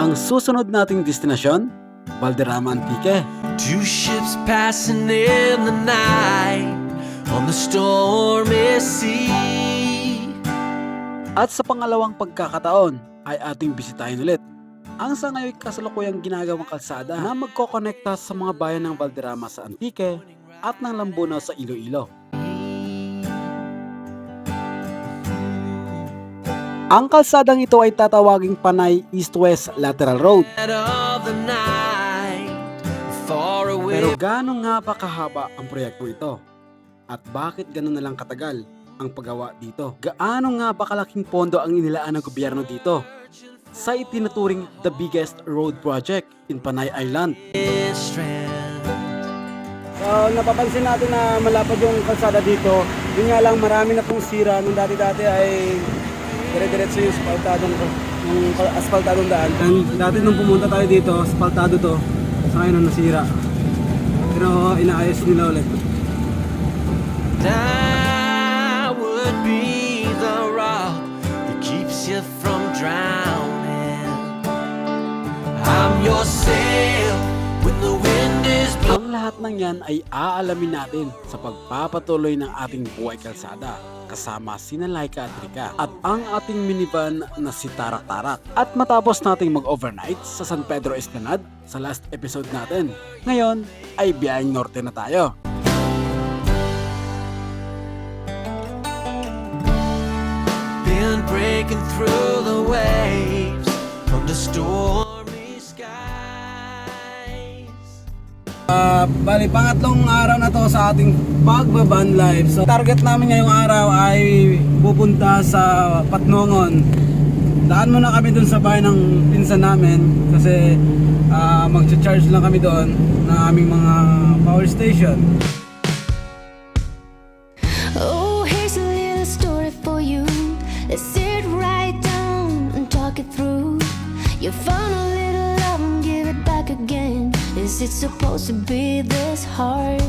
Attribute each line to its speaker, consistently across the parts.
Speaker 1: Ang susunod nating destinasyon, Valderrama Antique.
Speaker 2: Two ships passing in the night on the stormy sea.
Speaker 1: At sa pangalawang pagkakataon ay ating bisitahin ulit ang sa ngayon kasalukuyang ginagawang kalsada na magkokonekta sa mga bayan ng Valderrama sa Antique at ng Lambuno sa Iloilo. Ang kalsadang ito ay tatawaging Panay East-West Lateral Road. Pero gaano nga ba kahaba ang proyekto ito? At bakit gano'n na lang katagal ang paggawa dito? Gaano nga ba kalaking pondo ang inilaan ng gobyerno dito? Sa itinuturing the biggest road project in Panay Island. So, napapansin natin na malapad yung kalsada dito. Yun nga lang, marami na pong sira. Nung dati-dati ay dire-diretso yung asfaltadong, yung asfaltadong daan. And dati nung pumunta tayo dito, asfaltado to. Sa ngayon na nasira. Pero inaayos nila ulit.
Speaker 2: I would be the rock that keeps you from drowning. I'm your sail when the wind is blowing.
Speaker 1: Ang lahat ng yan ay aalamin natin sa pagpapatuloy ng ating buhay kalsada kasama sina Laika at Rika at ang ating minivan na si Tarak Tarak. At matapos nating mag-overnight sa San Pedro Esplanade sa last episode natin, ngayon ay biyaheng norte na tayo.
Speaker 2: Been breaking through the waves from the stormy
Speaker 1: Ah, bali, pangatlong araw na to sa ating pagbaban live. So, target namin ngayong araw ay pupunta sa Patnongon. Daan muna kami dun sa bahay ng pinsan namin kasi ah, mag-charge lang kami doon ng aming mga power station.
Speaker 3: Supposed to be this hard?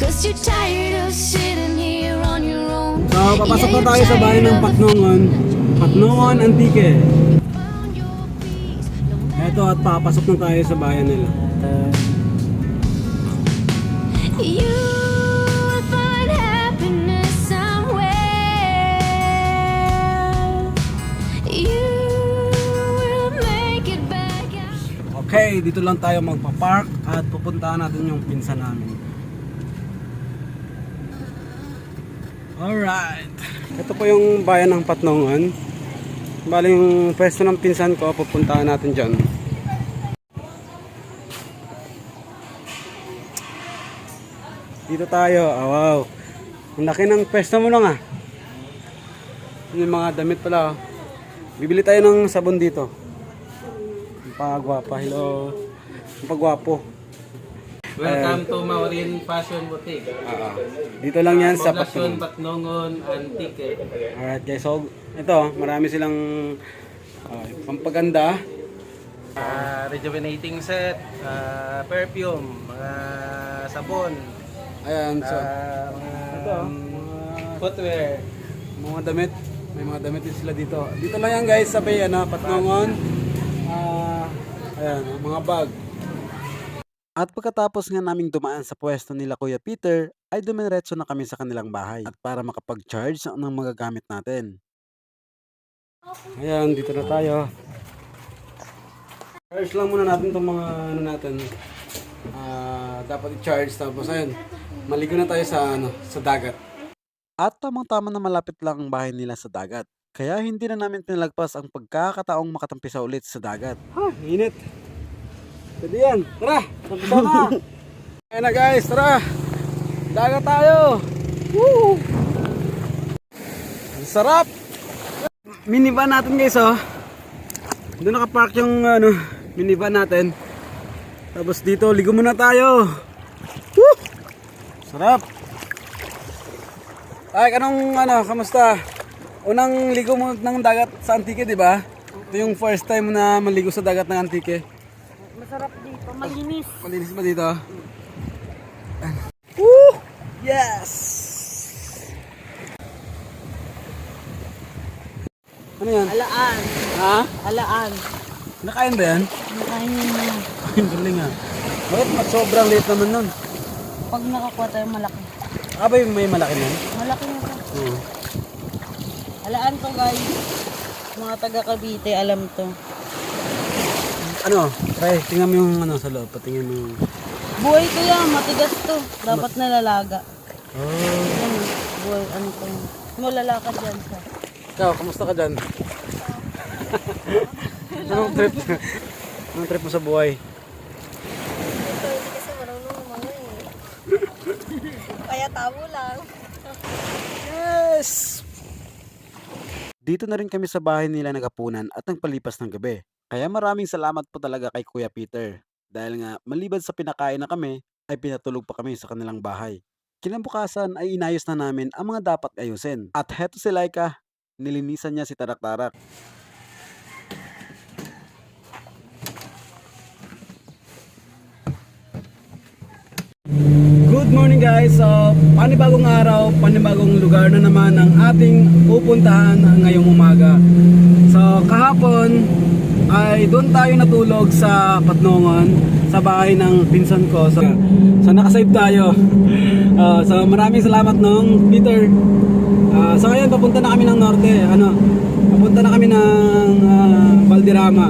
Speaker 3: Cause you're tired of sitting here on your own.
Speaker 1: So, papasok na tayo sa bahay ng Patnongon. Patnongon Antique. Eto at papasok na tayo sa bayan nila.
Speaker 3: You
Speaker 1: Okay, dito lang tayo magpa-park at pupuntahan natin yung pinsan namin. Alright. Ito po yung bayan ng Patnongan. Bali yung pwesto ng pinsan ko, pupuntahan natin dyan. Dito tayo. Ah, wow. Ang laki ng pwesto mo lang ah. Yung mga damit pala. oh. Bibili tayo ng sabon dito. Pagwapa. Hello. Pagwapo.
Speaker 4: Welcome to Maureen Fashion Boutique.
Speaker 1: Ah, dito lang yan sa
Speaker 4: Poblasyon. Patnongon, Antique.
Speaker 1: Alright guys, so ito, marami silang ah, pampaganda.
Speaker 4: Ah, rejuvenating set, ah, perfume, mga sabon,
Speaker 1: Ayan, so
Speaker 4: ah, mga footwear.
Speaker 1: mga damit. May mga damit din sila dito. Dito lang yan guys, sa Bay, ano, Patnongon. Ayan, mga bag. At pagkatapos nga naming dumaan sa pwesto nila Kuya Peter, ay dumiretso na kami sa kanilang bahay at para makapag-charge ng mga gamit natin. Ayan, dito na tayo. Charge lang muna natin itong mga ano natin. Ah, dapat i-charge tapos ayun. Maligo na tayo sa ano, sa dagat. At tamang-tama na malapit lang ang bahay nila sa dagat. Kaya hindi na namin pinalagpas ang pagkakataong makatampisa ulit sa dagat. Ha, init. Pwede yan. Tara, tampisa na. Ayan na guys, tara. Dagat tayo. Woo! Ang sarap. Minivan natin guys oh. Doon nakapark yung ano, minivan natin. Tapos dito, ligo muna tayo. Woo! Sarap. Ay, anong ano, kamusta? Unang ligo mo ng dagat sa Antique, di ba? Ito yung first time na maligo sa dagat ng Antique.
Speaker 5: Masarap dito, malinis.
Speaker 1: Malinis ba dito? Woo! Yes! Ano yan?
Speaker 5: Alaan,
Speaker 1: Ha?
Speaker 5: alaan.
Speaker 1: Nakain ba yan?
Speaker 5: Nakain niyo na.
Speaker 1: Ang galing ah. Bakit mas sobrang liit naman nun?
Speaker 5: Pag nakakuha tayo malaki.
Speaker 1: Abay, may malaki nun?
Speaker 5: Malaki na to.
Speaker 1: Oo.
Speaker 5: Alaan to guys. Mga taga Cavite, alam to.
Speaker 1: Ano? Try, tingnan mo yung ano sa loob. Patingin mo yung...
Speaker 5: Buhay to yan, matigas to. Dapat nalalaga.
Speaker 1: Oh.
Speaker 5: Ano, buhay, ano to. Malalakad yan siya.
Speaker 1: Ikaw, kamusta ka dyan? Anong trip? Anong trip mo sa buhay?
Speaker 5: Kaya tabo lang.
Speaker 1: Yes! Dito na rin kami sa bahay nila nagapunan at nagpalipas ng gabi. Kaya maraming salamat po talaga kay Kuya Peter. Dahil nga, maliban sa pinakain na kami, ay pinatulog pa kami sa kanilang bahay. Kinabukasan ay inayos na namin ang mga dapat ayusin. At heto si Laika, nilinisan niya si Tarak-Tarak. Morning guys! So, panibagong araw, panibagong lugar na naman ang ating pupuntahan ngayong umaga. So, kahapon ay doon tayo natulog sa Patnongon, sa bahay ng pinsan ko. So, so nakasave tayo. Ah, so, maraming salamat nung Peter. Ah, so, ngayon, papunta na kami ng norte. Ano, papunta na kami ng ah, Valderrama.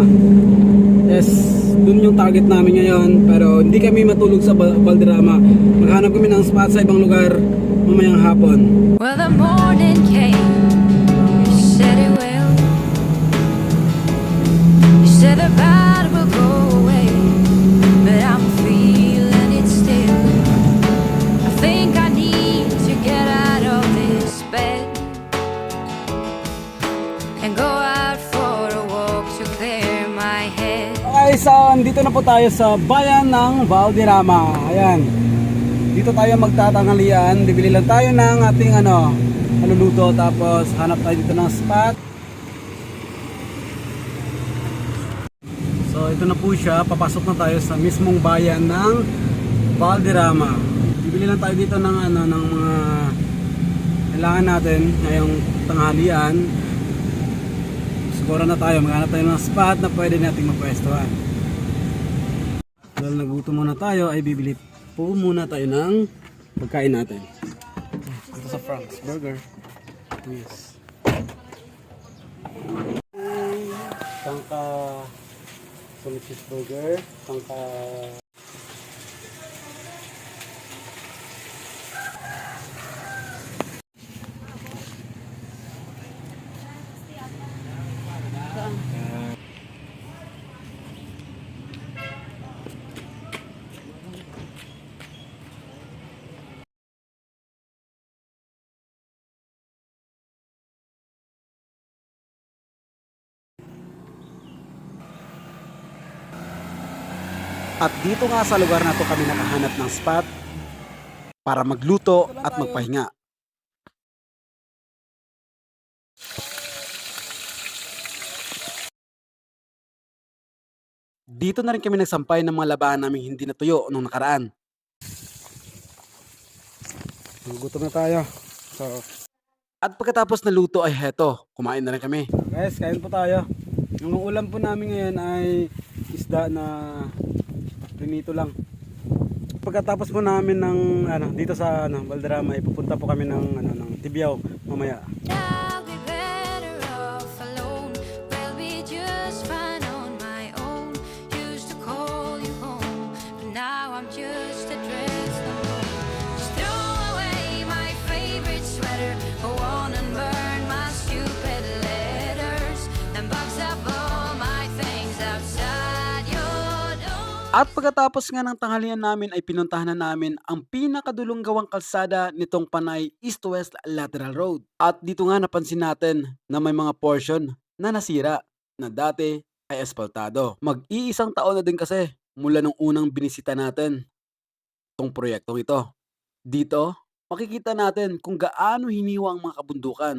Speaker 1: Yes, dun yung target namin ngayon pero hindi kami matulog sa Valderrama. Maghanap kami ng spot sa ibang lugar mamayang hapon.
Speaker 3: Well, the morning came.
Speaker 1: Tayo sa bayan ng Valderrama. Ayan. Dito tayo magtatanghalian. Bibili lang tayo ng ating ano, maluluto tapos hanap tayo dito ng spot. So ito na po siya. Papasok na tayo sa mismong bayan ng Valderrama. Bibili lang tayo dito ng ano ng mga kailangan natin ngayong tanghalian. Siguro na tayo, maghanap tayo ng spot na pwede nating mapwestuhan. Dahil nagutom muna tayo, ay bibili po muna tayo ng pagkain natin. Ito sa Frank's Burger. Yes. Tangka solid cheeseburger, tangka At dito nga sa lugar na to kami nakahanap ng spot para magluto at magpahinga. Dito na rin kami nagsampay ng mga labahan namin hindi natuyo nung nakaraan. Gutom na tayo. So, at pagkatapos na luto ay heto, kumain na rin kami. Guys, kain po tayo. Yung ulam po namin ngayon ay isda na Pinito lang. Pagkatapos po namin ng ano dito sa ano Valderrama, ipupunta po kami ng ano ng Tibiao mamaya.
Speaker 3: I'll
Speaker 1: At pagkatapos nga ng tanghalian namin ay pinuntahan na namin ang pinakadulong gawang kalsada nitong Panay East-West Lateral Road. At dito nga napansin natin na may mga portion na nasira na dati ay espaltado. Mag-iisang taon na din kasi mula nung unang binisita natin tong proyektong ito. Dito, makikita natin kung gaano hiniwa ang mga kabundukan.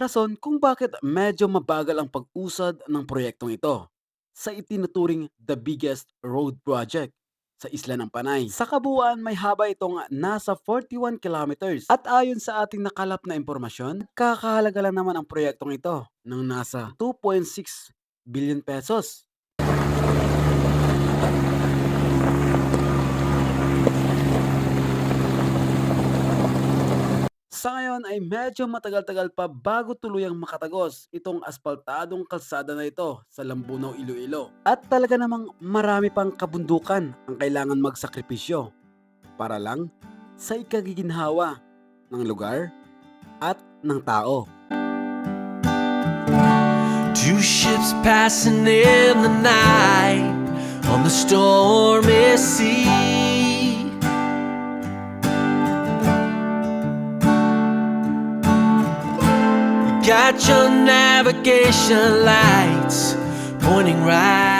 Speaker 1: Rason kung bakit medyo mabagal ang pag-usad ng proyektong ito sa itinuturing the biggest road project sa isla ng Panay. Sa kabuuan, may haba itong nasa 41 kilometers. At ayon sa ating nakalap na impormasyon, kakahalaga lang naman ang proyektong ito ng nasa 2.6 billion pesos. Sa ngayon ay medyo matagal-tagal pa bago tuluyang makatagos itong aspaltadong kalsada na ito sa Lambunaw, Iloilo. At talaga namang marami pang kabundukan ang kailangan magsakripisyo para lang sa ikagiginhawa ng lugar at ng tao.
Speaker 2: Two ships passing in the night on the stormy sea. Got your navigation lights pointing right